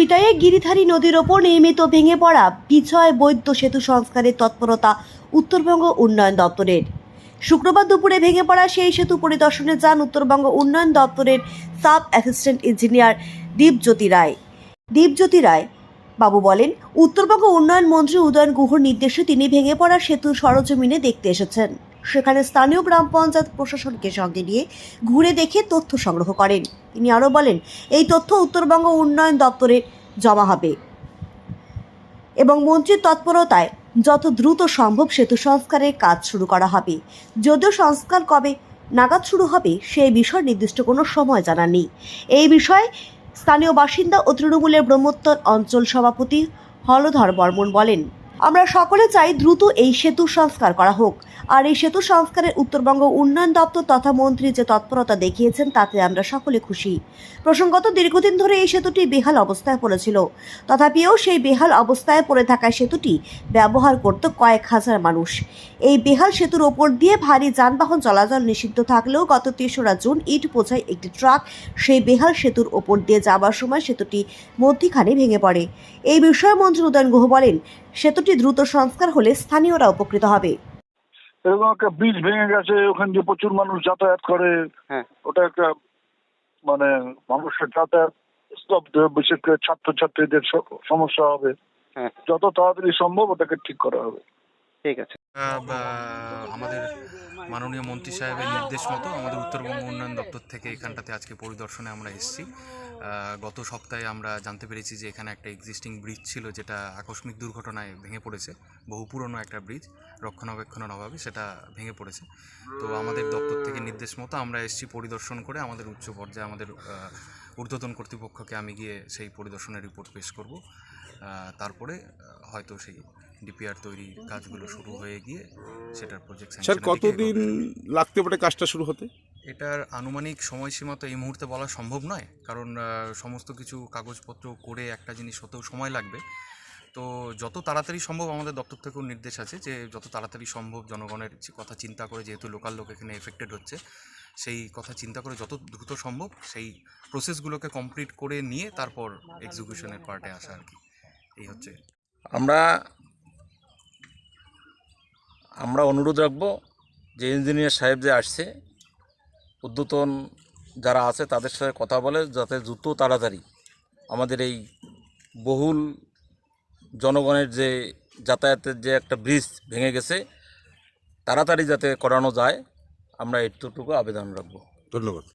সিটাইয়ে গিরিধারী নদীর ওপর নির্মিত ভেঙে পড়া বিজয় বৈদ্য সেতু সংস্কারের তৎপরতা উত্তরবঙ্গ উন্নয়ন দপ্তরের। শুক্রবার দুপুরে ভেঙে পড়া সেই সেতু পরিদর্শনে যান উত্তরবঙ্গ উন্নয়ন দপ্তরের sub assistant engineer Dipjyoti Roy. Dipjyoti Roy, বাবু বলেন, উত্তরবঙ্গ উন্নয়ন মন্ত্রী উদয়ন গুহর নির্দেশে তিনি ভেঙে পড়া সেতুর সরজমিনে দেখতে এসেছেন। সেখানে স্থানীয় গ্রাম পঞ্চায়েত প্রশাসনকে সঙ্গে নিয়ে ঘুরে দেখে তথ্য সংগ্রহ করেন। তিনি আরও বলেন, এই তথ্য উত্তরবঙ্গ উন্নয়ন দপ্তরে জমা হবে এবং মন্ত্রীর তৎপরতায় যত দ্রুত সম্ভব সেতু সংস্কারের কাজ শুরু করা হবে। যদিও সংস্কার কবে নাগাদ শুরু হবে সেই বিষয়ে নির্দিষ্ট কোনো সময় জানা নেই। এই বিষয়ে স্থানীয় বাসিন্দা ও তৃণমূলের ব্রহ্মোত্তর অঞ্চল সভাপতি হলধর বর্মন বলেন। আমরা সকলে চাই দ্রুত এই সেতু সংস্কার করা হোক। আর এই সেতু সংস্কারের উত্তরবঙ্গ উন্নয়ন দপ্তর তথা মন্ত্রী যে তৎপরতা দেখিয়েছেন, তাতে আমরা সকলে খুশি। প্রসঙ্গত, দীর্ঘদিন ধরে এই সেতুটি বেহাল অবস্থায় পড়েছিল। তথাপিও সেই বেহাল অবস্থায় পড়ে থাকা সেতুটি ব্যবহার করত কয়েক হাজার মানুষ। এই বেহাল সেতুর ওপর দিয়ে ভারী যানবাহন চলাচল নিষিদ্ধ থাকলেও গত তেসরা জুন ইট বোঝাই একটি ট্রাক সেই বেহাল সেতুর ওপর দিয়ে যাবার সময় সেতুটি মধ্যিখানে ভেঙে পড়ে। এই বিষয়ে মন্ত্রী উদয়ন গুহ বলেন সেতুটি দ্রুত সংস্কার হলে স্থানীয়রা উপকৃত হবে এরকম একটা ব্রিজ ভেঙে গেছে ওখানে যে প্রচুর মানুষ যাতায়াত করে হ্যাঁ। ওটা একটা মানে মানুষের যাতায়াত স্তব্ধ বিশেষ করে ছাত্রছাত্রীদের সমস্যা হবে হ্যাঁ। যত তাড়াতাড়ি সম্ভব ওটাকে ঠিক করা হবে ঠিক আছে। আমাদের মাননীয় মন্ত্রী সাহেবের নির্দেশ মতো আমাদের উত্তরবঙ্গ উন্নয়ন দপ্তর থেকে এখানটাতে আজকে পরিদর্শনে আমরা এসেছি। গত সপ্তাহে আমরা জানতে পেরেছি যে এখানে একটা এক্সিস্টিং ব্রিজ ছিল যেটা আকস্মিক দুর্ঘটনায় ভেঙে পড়েছে, বহু পুরনো একটা ব্রিজ রক্ষণাবেক্ষণের অভাবে সেটা ভেঙে পড়েছে। তো আমাদের দপ্তর থেকে নির্দেশ মতো আমরা এসেছি পরিদর্শন করে আমাদের উচ্চ পর্যায়ে আমাদের ঊর্ধ্বতন কর্তৃপক্ষকে আমি গিয়ে সেই পরিদর্শনের রিপোর্ট পেশ করব। তারপরে হয়তো সেই ডিপিআর তৈরির কাজগুলো শুরু হয়ে গিয়ে সেটার প্রজেক্ট স্যার কতদিন লাগতে পারে কাজটা শুরু হতে? এটার আনুমানিক সময়সীমা তো এই মুহূর্তে বলা সম্ভব নয় কারণ সমস্ত কিছু কাগজপত্র করে একটা জিনিস হতেও সময় লাগবে। তো যত তাড়াতাড়ি সম্ভব আমাদের দপ্তর থেকেও নির্দেশ আছে যে যত তাড়াতাড়ি সম্ভব জনগণের কথা চিন্তা করে যেহেতু লোকাল লোক এখানে এফেক্টেড হচ্ছে সেই কথা চিন্তা করে যত দ্রুত সম্ভব সেই প্রসেসগুলোকে কমপ্লিট করে নিয়ে তারপর এক্সিকিউশনের পার্টে আসা আর কি। এই হচ্ছে। আমরা আমরা অনুরোধ রাখব যে ইঞ্জিনিয়ার সাহেব যে আসছে, উদ্যতন যারা আছে তাদের সাথে কথা বলে, যাতে দ্রুত তাড়াতাড়ি আমাদের এই বহুল জনগণের যে যাতায়াতের যে একটা ব্রিজ ভেঙে গেছে, তাড়াতাড়ি যাতে করানো যায়, আমরা এটুকু আবেদন রাখব। ধন্যবাদ।